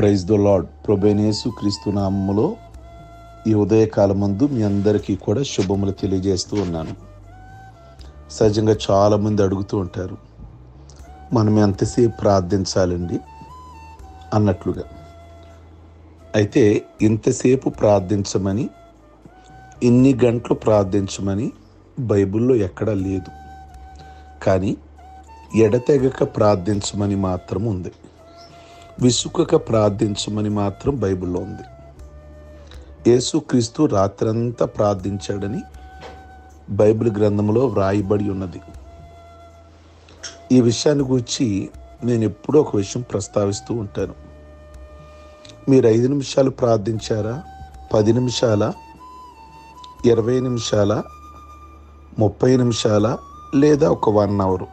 Praise the lord ప్రభేనేసు క్రీస్తు నామములో ఈ ఉదయకాలమందు మీ అందరికీ కూడా శుభములు తెలియజేస్తూ ఉన్నాను. సహజంగా చాలామంది అడుగుతూ ఉంటారు మనం ఎంతసేపు ప్రార్థించాలండి? అన్నట్లుగా. అయితే ఇంతసేపు ప్రార్థించమని ఇన్ని గంటలు ప్రార్థించమని బైబిల్లో ఎక్కడా లేదు. కానీ ఎడతెగక ప్రార్థించమని మాత్రం ఉంది విసుకక ప్రార్థించమని మాత్రం బైబిల్లో ఉంది. యేసుక్రీస్తు రాత్రంతా ప్రార్థించాడని బైబిల్ గ్రంథంలో వ్రాయబడి ఉన్నది. ఈ విషయాన్ని గురించి నేను ఎప్పుడూ ఒక విషయం ప్రస్తావిస్తూ ఉంటాను. మీరు ఐదు నిమిషాలు ప్రార్థించారా? పది నిమిషాల? ఇరవై నిమిషాల? ముప్పై నిమిషాల? లేదా ఒక వన్ అవర్?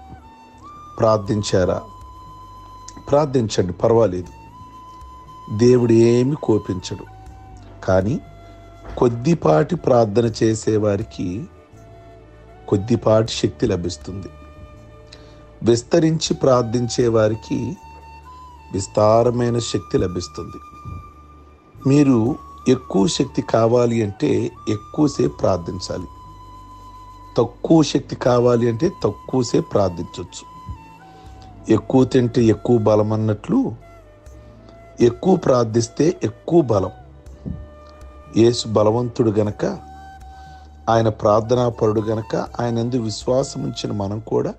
ప్రార్థించారా? ప్రార్థించండి పర్వాలేదు. దేవుడు ఏమి కోపించడు. కానీ కొద్దిపాటి ప్రార్థన చేసేవారికి కొద్దిపాటి శక్తి లభిస్తుంది. విస్తరించి ప్రార్థించే వారికి విస్తారమైన శక్తి లభిస్తుంది. మీరు ఎక్కువ శక్తి కావాలి అంటే ఎక్కువసేపు ప్రార్థించాలి. తక్కువ శక్తి కావాలి అంటే తక్కువసేపు ప్రార్థించవచ్చు ఎక్కువ తింటే ఎక్కువ బలం అన్నట్లు ఎక్కువ ప్రార్థిస్తే ఎక్కువ బలం. యేసు బలవంతుడు గనక ఆయన ప్రార్థనాపరుడు గనక ఆయన ఎందు విశ్వాసం ఉంచిన మనం కూడా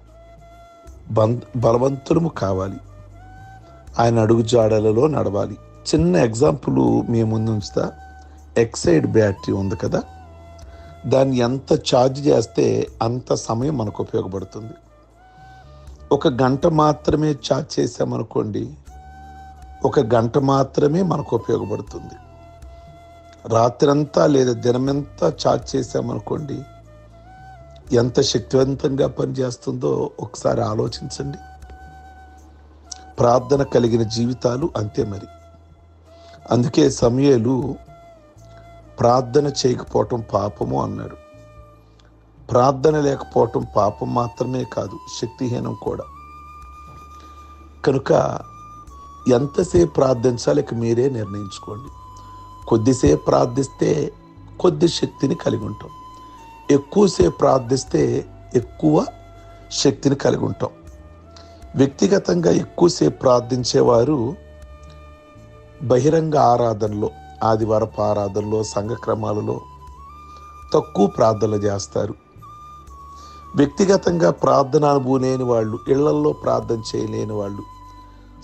బం బలవంతులము కావాలి. ఆయన అడుగు జాడలలో నడవాలి. చిన్న ఎగ్జాంపుల్ మీ ముందు ఉంచుతా. ఎక్సైడ్ బ్యాటరీ ఉంది కదా దాన్ని ఎంత ఛార్జ్ చేస్తే అంత సమయం మనకు ఉపయోగపడుతుంది. ఒక గంట మాత్రమే చాట్ చేసామనుకోండి ఒక గంట మాత్రమే మనకు ఉపయోగపడుతుంది. రాత్రంతా లేదా దినమంతా చాట్ చేసామనుకోండి ఎంత శక్తివంతంగా పనిచేస్తుందో ఒకసారి ఆలోచించండి. ప్రార్థన కలిగిన జీవితాలు అంతే మరి. అందుకే సమయాలు ప్రార్థన చేయకపోవటం పాపము అన్నాడు. ప్రార్థన లేకపోవటం పాపం మాత్రమే కాదు శక్తిహీనం కూడా. కనుక ఎంతసేపు ప్రార్థించాలి ఇక మీరే నిర్ణయించుకోండి. కొద్దిసేపు ప్రార్థిస్తే కొద్ది శక్తిని కలిగి ఉంటాం. ఎక్కువసేపు ప్రార్థిస్తే ఎక్కువ శక్తిని కలిగి ఉంటాం. వ్యక్తిగతంగా ఎక్కువసేపు ప్రార్థించేవారు బహిరంగ ఆరాధనలో ఆదివారపు ఆరాధనలో సంఘక్రమాలలో తక్కువ ప్రార్థనలు చేస్తారు. వ్యక్తిగతంగా ప్రార్థన అనుభవం లేని వాళ్ళు ఇళ్ళల్లో ప్రార్థన చేయలేని వాళ్ళు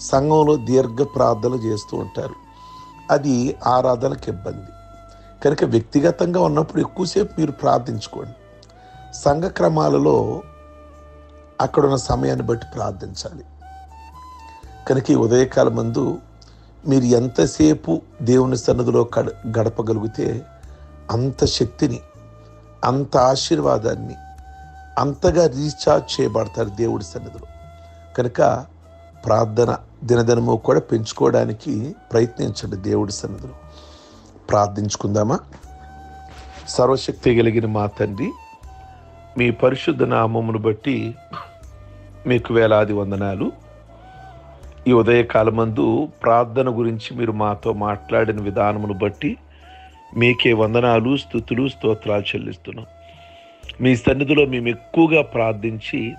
సంఘంలో దీర్ఘ ప్రార్థన చేస్తూ ఉంటారు. అది ఆరాధనకి ఇబ్బంది. కనుక వ్యక్తిగతంగా ఉన్నప్పుడు ఎక్కువసేపు మీరు ప్రార్థించుకోండి. సంఘ క్రమాలలో అక్కడున్న సమయాన్ని బట్టి ప్రార్థించాలి. కనుక ఈ ఉదయకాల మందు మీరు ఎంతసేపు దేవుని సన్నదిలో గడ గడపగలిగితే అంత శక్తిని అంత ఆశీర్వాదాన్ని అంతగా రీఛార్జ్ చేయబడతారు దేవుడి సన్నిధిలో. కనుక ప్రార్థన దినదినము కూడా పెంచుకోవడానికి ప్రయత్నించండి దేవుడి సన్నిధిలో. ప్రార్థించుకుందామా? సర్వశక్తి కలిగిన మా తండ్రి మీ పరిశుద్ధ నామమును బట్టి మీకు వేలాది వందనాలు. ఈ ఉదయకాలమందు ప్రార్థన గురించి మీరు మాతో మాట్లాడిన విధానమును బట్టి మీకే వందనాలు స్థుతులు స్తోత్రాలు చెల్లిస్తున్నాం. మీ సన్నిధిలో మేము ఎక్కువగా ప్రార్థించి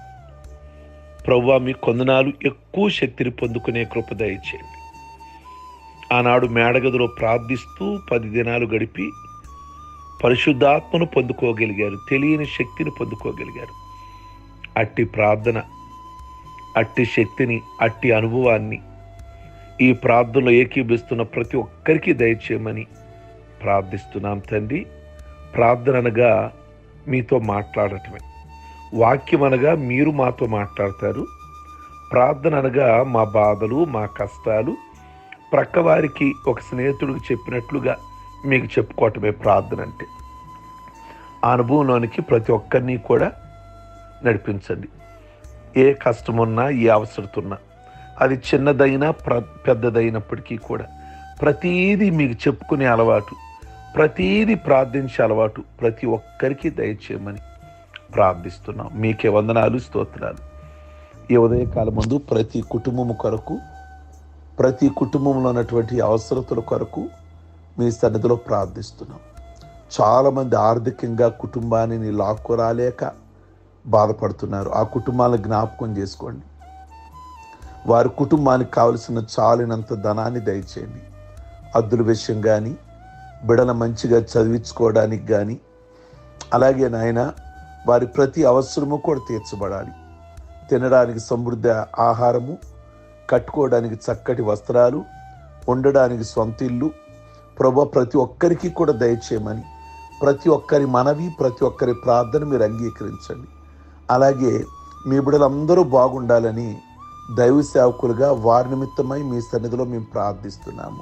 ప్రవ్వా మీ కొందనాలు ఎక్కువ శక్తిని పొందుకునే కృప దయచేయండి. ఆనాడు మేడగదిలో ప్రార్థిస్తూ పది దినాలు గడిపి పరిశుద్ధాత్మను పొందుకోగలిగారు తెలియని శక్తిని పొందుకోగలిగారు. అట్టి ప్రార్థన అట్టి శక్తిని అట్టి అనుభవాన్ని ఈ ప్రార్థనలో ఏకీభిస్తున్న ప్రతి ఒక్కరికి దయచేయమని ప్రార్థిస్తున్నాం తండ్రి. ప్రార్థన అనగా మీతో మాట్లాడటమే. వాక్యం అనగా మీరు మాతో మాట్లాడతారు. ప్రార్థన అనగా మా బాధలు మా కష్టాలు. ప్రక్కవారికి ఒక స్నేహితుడికి చెప్పినట్లుగా మీకు చెప్పుకోవటమే ప్రార్థన అంటే. ఆ అనుభవంలోనికి ప్రతి ఒక్కరిని కూడా నడిపించండి. ఏ కష్టమున్నా ఏ అవసరత ఉన్నా అది చిన్నదైనా ప్ర పెద్దదైనప్పటికీ కూడా ప్రతీది మీకు చెప్పుకునే అలవాటు ప్రతీది ప్రార్థించే అలవాటు ప్రతి ఒక్కరికి దయచేయమని ప్రార్థిస్తున్నాం. మీకే వందనాలు స్తోత్రాలు. ఈ ఉదయకాల ముందు ప్రతి కుటుంబము కొరకు ప్రతి కుటుంబంలో ఉన్నటువంటి అవసరతల కొరకు మీ సన్నిధిలో ప్రార్థిస్తున్నాం. చాలామంది ఆర్థికంగా కుటుంబాన్ని లాక్కురాలేక బాధపడుతున్నారు. ఆ కుటుంబాలను జ్ఞాపకం చేసుకోండి. వారి కుటుంబానికి కావలసిన చాలినంత ధనాన్ని దయచేయండి. అద్దుల విషయం కానీ బిడల మంచిగా చదివించుకోవడానికి కానీ అలాగే నాయన వారి ప్రతి అవసరము కూడా తీర్చబడాలి. తినడానికి సమృద్ధి ఆహారము కట్టుకోవడానికి చక్కటి వస్త్రాలు ఉండడానికి సొంత ఇల్లు ప్రభు ప్రతి ఒక్కరికి కూడా దయచేయమని ప్రతి ఒక్కరి మనవి ప్రతి ఒక్కరి ప్రార్థన మీరు అంగీకరించండి. అలాగే మీ బిడ్డలందరూ బాగుండాలని దైవ సేవకులుగా వారి నిమిత్తమై మీ సన్నిధిలో మేము ప్రార్థిస్తున్నాము.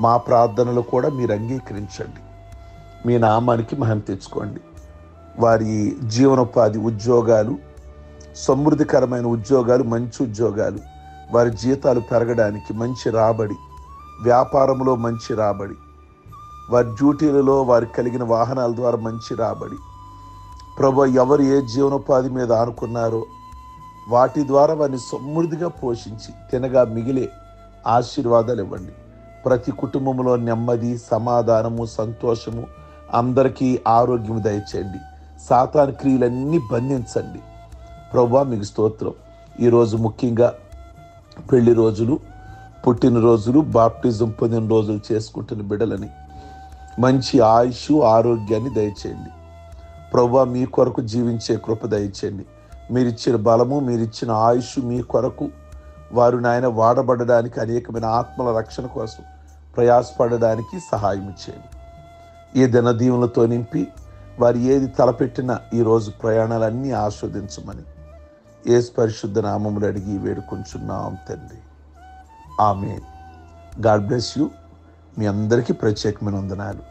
మా ప్రార్థనలు కూడా మీరు అంగీకరించండి. మీ నామానికి మహిమ తెచ్చుకోండి. వారి జీవనోపాధి ఉద్యోగాలు సమృద్ధికరమైన ఉద్యోగాలు మంచి ఉద్యోగాలు వారి జీతాలు పెరగడానికి మంచి రాబడి వ్యాపారంలో మంచి రాబడి వారి డ్యూటీలలో వారికి కలిగిన వాహనాల ద్వారా మంచి రాబడి. ప్రభు ఎవరు ఏ జీవనోపాధి మీద ఆనుకున్నారో వాటి ద్వారా వారిని సమృద్ధిగా పోషించి తినగా మిగిలే ఆశీర్వాదాలు ఇవ్వండి. ప్రతి కుటుంబంలో నెమ్మది సమాధానము సంతోషము అందరికీ ఆరోగ్యం దయచేయండి. సాతాన్ క్రియలన్నీ బంధించండి. ప్రభా మీకు స్తోత్రం. ఈరోజు ముఖ్యంగా పెళ్ళి రోజులు పుట్టినరోజులు బాప్టిజం పొందిన రోజులు చేసుకుంటున్న బిడ్డలని మంచి ఆయుష్ ఆరోగ్యాన్ని దయచేయండి. ప్రభా మీ కొరకు జీవించే కృప దయచేయండి. మీరిచ్చిన బలము మీరిచ్చిన ఆయుష్ మీ కొరకు వారు నాయన వాడబడడానికి అనేకమైన ఆత్మల రక్షణ కోసం ప్రయాసపడడానికి సహాయం చేయండి. ఈ దినదీవులతో నింపి వారు ఏది తలపెట్టినా ఈరోజు ప్రయాణాలన్నీ ఆస్వాదించమని ఏ పరిశుద్ధ నామములు అడిగి వేడుకుంటున్నాం తండ్రి. ఆమె గాడ్ బ్లెస్ యూ. మీ అందరికీ ప్రత్యేకమైన వందనాలు.